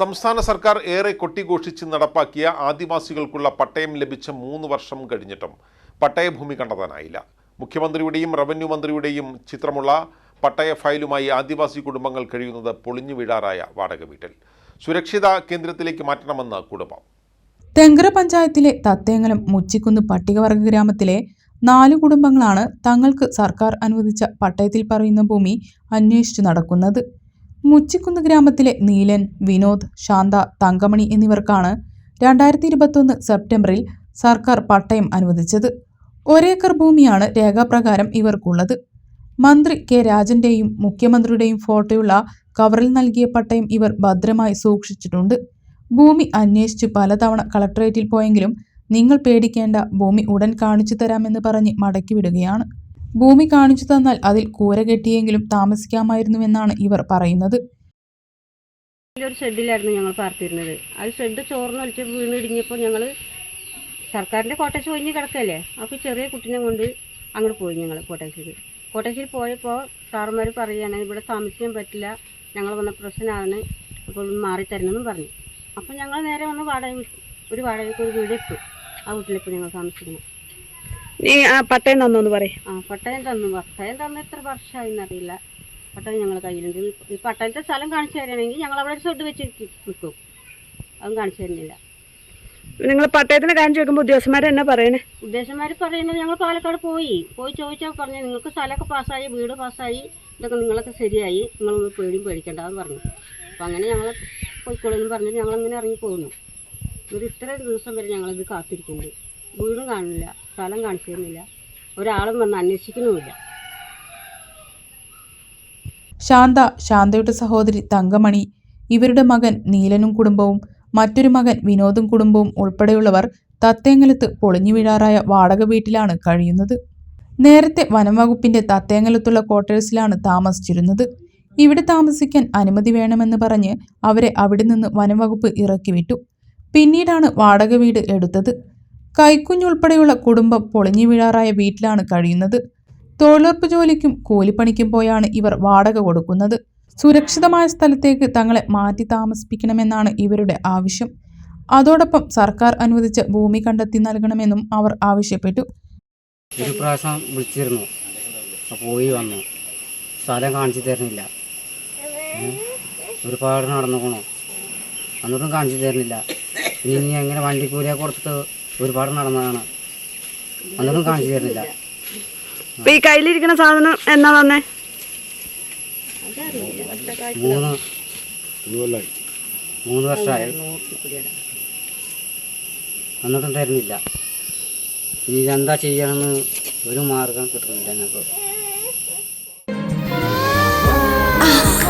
സംസ്ഥാന സർക്കാർ ഏറെ കൊട്ടിഘോഷിച്ച് നടപ്പാക്കിയ ആദിവാസികൾക്കുള്ള പട്ടയം ലഭിച്ച മൂന്ന് വർഷം കഴിഞ്ഞിട്ടും പട്ടയഭൂമി കണ്ടെത്താനായില്ല. മുഖ്യമന്ത്രിയുടെയും റവന്യൂ മന്ത്രിയുടെയും ചിത്രമുള്ള പട്ടയ ഫയലുമായി ആദിവാസി കുടുംബങ്ങൾ കഴിയുന്നത് പൊളിഞ്ഞു വീഴാറായ വാടക വീട്ടിൽ. സുരക്ഷിത കേന്ദ്രത്തിലേക്ക് മാറ്റണമെന്ന് കുടുംബം. തെങ്കര പഞ്ചായത്തിലെ തത്തേങ്ങലം മുച്ചിക്കുന്ന് പട്ടികവർഗ ഗ്രാമത്തിലെ നാല് കുടുംബങ്ങളാണ് തങ്ങൾക്ക് സർക്കാർ അനുവദിച്ച പട്ടയത്തിൽ പറയുന്ന ഭൂമി അന്വേഷിച്ചു നടക്കുന്നത്. മുച്ചിക്കുന്ന് ഗ്രാമത്തിലെ നീലൻ വിനോദ് ശാന്ത തങ്കമണി എന്നിവർക്കാണ് രണ്ടായിരത്തി ഇരുപത്തൊന്ന് സെപ്റ്റംബറിൽ സർക്കാർ പട്ടയം അനുവദിച്ചത്. ഒരേക്കർ ഭൂമിയാണ് രേഖാപ്രകാരം ഇവർക്കുള്ളത്. മന്ത്രി കെ. രാജന്റെയും മുഖ്യമന്ത്രിയുടെയും ഫോട്ടോയുള്ള കവറിൽ നൽകിയ പട്ടയം ഇവർ ഭദ്രമായി സൂക്ഷിച്ചിട്ടുണ്ട്. ഭൂമി അന്വേഷിച്ചു പലതവണ കളക്ടറേറ്റിൽ പോയെങ്കിലും നിങ്ങൾ പേടിക്കേണ്ട ഭൂമി ഉടൻ കാണിച്ചു തരാമെന്ന് പറഞ്ഞ് മടക്കി വിടുകയാണ് ഭൂമി കാണിച്ചു തന്നാൽ അതിൽ കൂര കെട്ടിയെങ്കിലും താമസിക്കാമായിരുന്നുവെന്നാണ് ഇവർ പറയുന്നത്. ഒരു ഷെഡിലായിരുന്നു ഞങ്ങൾ പാർത്തിരുന്നത്. അത് ഷെഡ് ചോർന്ന് വലിച്ച് വീണ് ഇടിഞ്ഞപ്പോൾ ഞങ്ങൾ സർക്കാരിന്റെ കോട്ടേജ് ഒഴിഞ്ഞ് കിടക്കല്ലേ? അപ്പോൾ ചെറിയ കുട്ടീനെ കൊണ്ട് അങ്ങോട്ട് പോയി ഞങ്ങൾ കോട്ടേജിൽ കോട്ടേജിൽ പോയപ്പോൾ സാറുമാർ പറയുകയാണ് ഇവിടെ താമസിക്കാൻ പറ്റില്ല. ഞങ്ങൾ വന്ന പ്രശ്നമാണ്. അപ്പോൾ മാറിത്തരണമെന്നും പറഞ്ഞു. അപ്പോൾ ഞങ്ങൾ നേരെ വന്ന് വാടക ഒരു വാടകയ്ക്ക് ഒരു വീട് ഇട്ടു ആ വീട്ടിലിപ്പോൾ ഞങ്ങൾ താമസിക്കുന്നു. നീ ആ പട്ടയം തന്നോന്ന് പറയും. ആ പട്ടയം തന്നു. പട്ടയം തന്ന എത്ര വർഷമായി എന്നറിയില്ല പട്ടയം ഞങ്ങൾ കയ്യിലുണ്ട്. ഈ- പട്ടയത്തെ സ്ഥലം കാണിച്ചു തരണമെങ്കിൽ ഞങ്ങൾ അവിടെ ഒരു ഷെഡ് വെച്ച് നിൽക്കും അതും കാണിച്ചു തരുന്നില്ല. നിങ്ങൾ പട്ടയത്തിന് കാണിച്ചു വെക്കുമ്പോൾ ഉദ്യോഗസ്ഥന്മാർ എന്നാ പറയണേ? ഉദ്യോഗസ്ഥന്മാർ പറയുന്നത് ഞങ്ങൾ പാലക്കാട് പോയി. പോയി ചോദിച്ചാൽ പറഞ്ഞു നിങ്ങൾക്ക് സ്ഥലമൊക്കെ പാസ്സായി വീട് പാസ്സായി ഇതൊക്കെ നിങ്ങളൊക്കെ ശരിയായി. നിങ്ങൾ പേടിയും പേടിക്കേണ്ടെന്ന് പറഞ്ഞു. അപ്പം അങ്ങനെ ഞങ്ങൾ പോയിക്കോളെന്ന് പറഞ്ഞ് ഞങ്ങളങ്ങനെ ഇറങ്ങി പോകുന്നു ഒരു ഇത്ര ദിവസം വരെ ഞങ്ങളിത് കാത്തിരിക്കുന്നുണ്ട്. വീടും കാണില്ല സ്ഥലം കാണിച്ചു തരുന്നില്ല ഒരാളും വന്ന് അന്വേഷിക്കുന്നുമില്ല. ശാന്ത ശാന്തയുടെ സഹോദരി തങ്കമണി ഇവരുടെ മകൻ നീലനും കുടുംബവും മറ്റൊരു മകൻ വിനോദും കുടുംബവും ഉൾപ്പെടെയുള്ളവർ തത്തേങ്ങലത്ത് പൊളിഞ്ഞു വീഴാറായ വാടക വീട്ടിലാണ് കഴിയുന്നത്. നേരത്തെ വനംവകുപ്പിന്റെ തത്തേങ്ങലത്തുള്ള ക്വാർട്ടേഴ്സിലാണ് താമസിച്ചിരുന്നത്. ഇവിടെ താമസിക്കാൻ അനുമതി വേണമെന്ന് പറഞ്ഞ് അവരെ അവിടെ നിന്ന് വനംവകുപ്പ് ഇറക്കി വിട്ടു പിന്നീടാണ് വാടക വീട് എടുത്തത്. കൈക്കുഞ്ഞുൾപ്പെടെയുള്ള കുടുംബം പൊളിഞ്ഞു വീഴാറായ വീട്ടിലാണ് കഴിയുന്നത്. തൊഴിലുറപ്പ് ജോലിക്കും കൂലിപ്പണിക്കും പോയാണ് ഇവർ വാടക കൊടുക്കുന്നത്. സുരക്ഷിതമായ സ്ഥലത്തേക്ക് തങ്ങളെ മാറ്റി താമസിപ്പിക്കണമെന്നാണ് ഇവരുടെ ആവശ്യം. അതോടൊപ്പം സർക്കാർ അനുവദിച്ച ഭൂമി കണ്ടെത്തി നൽകണമെന്നും അവർ ആവശ്യപ്പെട്ടു. ഒരു പ്രാവശ്യം വിളിച്ചിരുന്നു. പോയി വന്നു. സ്ഥലം കാണിച്ചു തരുന്നില്ല. ഒരുപാട് നടന്നുക്കണു എന്നിട്ടും കാണിച്ചു തരുന്നില്ല. ഇനി എങ്ങനെ വണ്ടിക്കൂലിയെ കൊടുത്തിട്ട് ഒരുപാട് നടന്നതാണ്. അന്നൊന്നും കാണിച്ചു തരുന്നില്ല. ഇപ്പൊ ഈ കയ്യിലിരിക്കുന്ന സാധനം എന്നാ വന്നേ? മൂന്ന് മൂന്ന് വർഷമായി. എന്നിട്ടും തരുന്നില്ല. ഇനി ഇതെന്താ ചെയ്യണമെന്ന് ഒരു മാർഗം കിട്ടുന്നില്ല ഞങ്ങൾക്ക്.